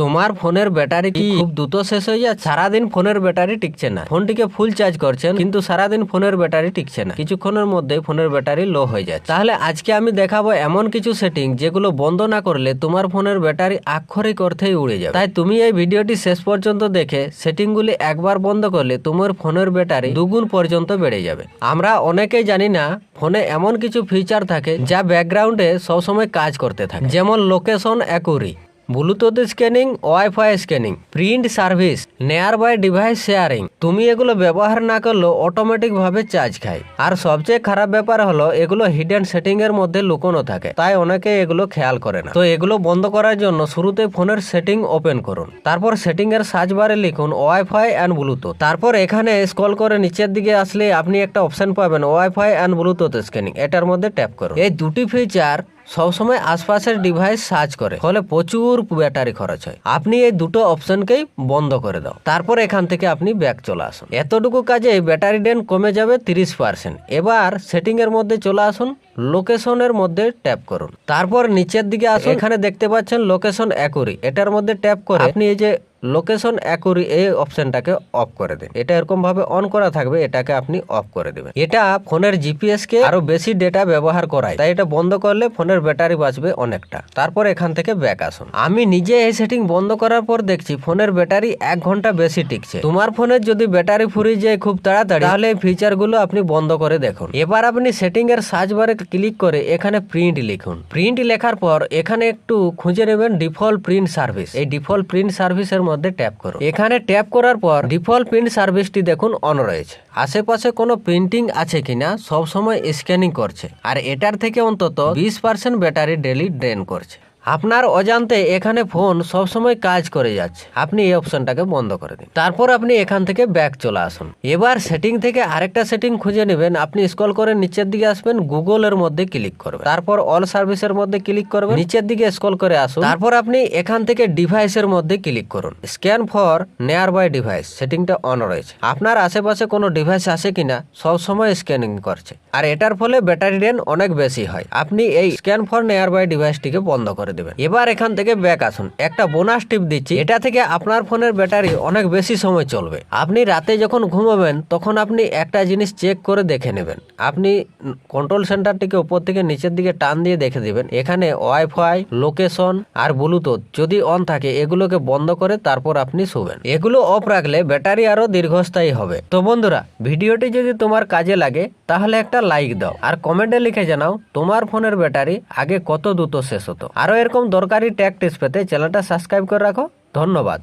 তোমার ফোনের ব্যাটারি কি খুব দ্রুত শেষ হয়ে যায়? সারাদিন ফোনের ব্যাটারি টিকছে না। ফোনটিকে ফুল চার্জ করছেন, কিন্তু সারাদিন ফোনের ব্যাটারি টিকছে না। কিছুক্ষণের মধ্যে ফোনের ব্যাটারি লো হয়ে যায়। তাহলে আজকে আমি দেখাবো এমন কিছু সেটিং যেগুলো বন্ধ না করলে তোমার ফোনের ব্যাটারি আক্ষরিক অর্থেই উড়ে যাবে। তাই তুমি এই ভিডিওটি শেষ পর্যন্ত দেখে সেটিংগুলি একবার বন্ধ করলে তোমার ফোনের ব্যাটারি দুগুণ পর্যন্ত বেড়ে যাবে। আমরা অনেকেই জানি না ফোনে এমন কিছু ফিচার থাকে যা ব্যাকগ্রাউন্ডে সবসময় কাজ করতে থাকে। যেমন location accuracy Bluetooth scanning wifi scanning print service nearby device sharing তুমি এগুলো ব্যবহার না করলেও অটোমেটিকভাবে চার্জ খায়। আর সবচেয়ে খারাপ ব্যাপার হলো, এগুলো হিডেন সেটিং এর মধ্যে লুকোনো থাকে। তাই অনেকে এগুলো খেয়াল করে না। তো এগুলো বন্ধ করার জন্য শুরুতে ফোনের সেটিং ওপেন করুন। তারপর সেটিং এর সার্চ বারে লিখুন ওয়াইফাই অ্যান্ড ব্লুটুথ তারপর এখানে স্ক্রল করে নিচের দিকে আসলে আপনি একটা অপশন পাবেন ওয়াইফাই অ্যান্ড ব্লুটুথ স্ক্যানিং এটার মধ্যে ট্যাপ করুন। এই দুটি ফিচার সবসময় আশপাশের ডিভাইস সার্চ করে। ফলে প্রচুর ব্যাটারি খরচ হয়। আপনি এই দুটো অপশনকেই বন্ধ করে দাও। তারপর এখান থেকে আপনি ব্যাক চলে আসুন। এতটুকু কাজে ব্যাটারি ডেন কমে যাবে তিরিশ পার্সেন্ট এবার সেটিং এর মধ্যে চলে আসুন লোকেশনের মধ্যে ট্যাপ করুন। তারপর নিচের দিকে আসুন। এখানে দেখতে পাচ্ছেন লোকেশন অ্যাকুরি এটার মধ্যে ট্যাপ করে আপনি এই যে লোকেশন অ্যাকুরি এই অপশনটাকে অফ করে দিন। এটা এরকম ভাবে অন করা থাকবে, এটাকে আপনি অফ করে দেবেন। এটা ফোনের জিপিএস কে আরও বেশি ডেটা ব্যবহার করায়, তাই এটা বন্ধ করলে ফোনের ব্যাটারি বাঁচবে অনেকটা। তারপর এখান থেকে ব্যাক আসুন। আমি নিজে এই সেটিং বন্ধ করার পর দেখছি ফোনের ব্যাটারি এক ঘণ্টা বেশি টিকছে। তোমার ফোনের যদি ব্যাটারি ফুরিয়ে যায় খুব তাড়াতাড়ি, তাহলে এই ফিচারগুলো আপনি বন্ধ করে দেখুন। এবার আপনি সেটিং এর সার্চ বারে ক্লিক করে এখানে প্রিন্ট লিখুন। প্রিন্ট লেখার পর এখানে একটু খুঁজে নেবেন ডিফল্ট প্রিন্ট সার্ভিস এই ডিফল্ট প্রিন্ট সার্ভিসের মধ্যে ট্যাপ করুন এখানে ট্যাপ করার পর ডিফল্ট প্রিন্ট সার্ভিসটি দেখুন অন রয়েছে। আশেপাশে কোনো প্রিন্টিং আছে কিনা সবসময় স্ক্যানিং করছে। আর এটার থেকে অন্তত বিশ পার্সেন্ট ব্যাটারি ডেলি ড্রেন করছে। আপনার অজান্তে এখানে ফোন সবসময় কাজ করে যাচ্ছে। আপনি এই অপশনটাকে বন্ধ করে দিন। তারপর আপনি এখান থেকে ব্যাক চলে আসুন। এবার সেটিং থেকে আরেকটা সেটিং খুঁজে নেবেন। আপনি স্ক্রল করে নিচের দিকে আসবেন, গুগলের মধ্যে ক্লিক করবেন। তারপর অল সার্ভিসের মধ্যে ক্লিক করবেন। নিচের দিকে স্ক্রল করে আসুন। তারপর আপনি এখান থেকে ডিভাইসের মধ্যে ক্লিক করুন। Scan for nearby device সেটিংটা অন রয়েছে। আপনার আশেপাশে কোনো ডিভাইস আছে কিনা সব সময় স্ক্যানিং করছে। আর এটার ফলে ব্যাটারি ড্রেন অনেক বেশি হয়। আপনি এই স্ক্যান ফর নেয়ার বাই ডিভাইসটিকে বন্ধ করে দেবেন। এবার এখান থেকে ব্যাক আসুন। একটা বোনাস টিপ দিচ্ছি। এটা থেকে আপনার ফোনের ব্যাটারি অনেক বেশি সময় চলবে। আপনি রাতে যখন ঘুমাবেন, তখন আপনি একটা জিনিস চেক করে দেখে নেবেন। আপনি কন্ট্রোল সেন্টারটিকে উপর থেকে নিচের দিকে টান দিয়ে দেখে দিবেন। এখানে ওয়াইফাই লোকেশন আর ব্লুটুথ যদি অন থাকে, এগুলোকে বন্ধ করে তারপর আপনি শোবেন। এগুলো অফ রাখলে ব্যাটারি আরও দীর্ঘস্থায়ী হবে। তো বন্ধুরা, ভিডিওটি যদি তোমার কাজে লাগে, তাহলে একটা লাইক দাও। আর কমেন্টে লিখে জানাও, তোমার ফোনের ব্যাটারি আগে কত দ্রুত শেষ হতো। আরও এরকম দরকারি ট্যাগ টিপস পেতে চ্যানেলটা সাবস্ক্রাইব করে রাখো। ধন্যবাদ।